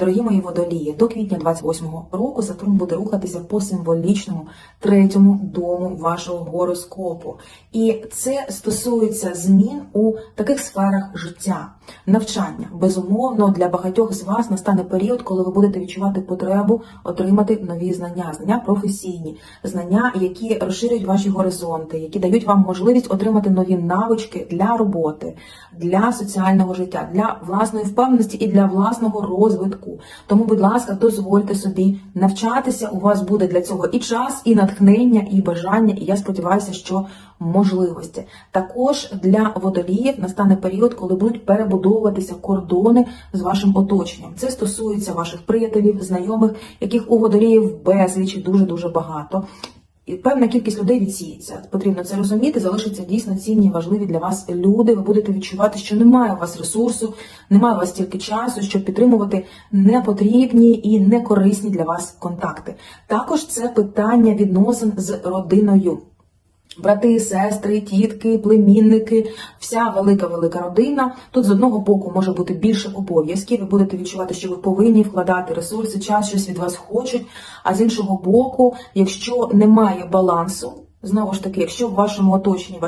Дорогі мої водолії, до квітня 28-го року Сатурн буде рухатися по символічному третьому дому вашого гороскопу. І це стосується змін у таких сферах життя, навчання. Безумовно, для багатьох з вас настане період, коли ви будете відчувати потребу отримати нові знання, знання професійні, знання, які розширюють ваші горизонти, які дають вам можливість отримати нові навички для роботи, для соціального життя, для власної впевненості і для власного розвитку. Тому, будь ласка, дозвольте собі навчатися. У вас буде для цього і час, і натхнення, і бажання. І я сподіваюся, що можливості. Також для водоліїв настане період, коли будуть перебудовуватися кордони з вашим оточенням. Це стосується ваших приятелів, знайомих, яких у водоліїв безліч дуже дуже багато. І певна кількість людей відсіється. Потрібно це розуміти. Залишаться дійсно цінні, важливі для вас люди. Ви будете відчувати, що немає у вас ресурсу, немає у вас тільки часу, щоб підтримувати непотрібні і некорисні для вас контакти. Також це питання відносин з родиною. Брати, сестри, тітки, племінники, вся велика велика родина. Тут з одного боку може бути більше обов'язків. Ви будете відчувати, що ви повинні вкладати ресурси, час, щось від вас хочуть. А з іншого боку, якщо немає балансу, знову ж таки, якщо в вашому оточенні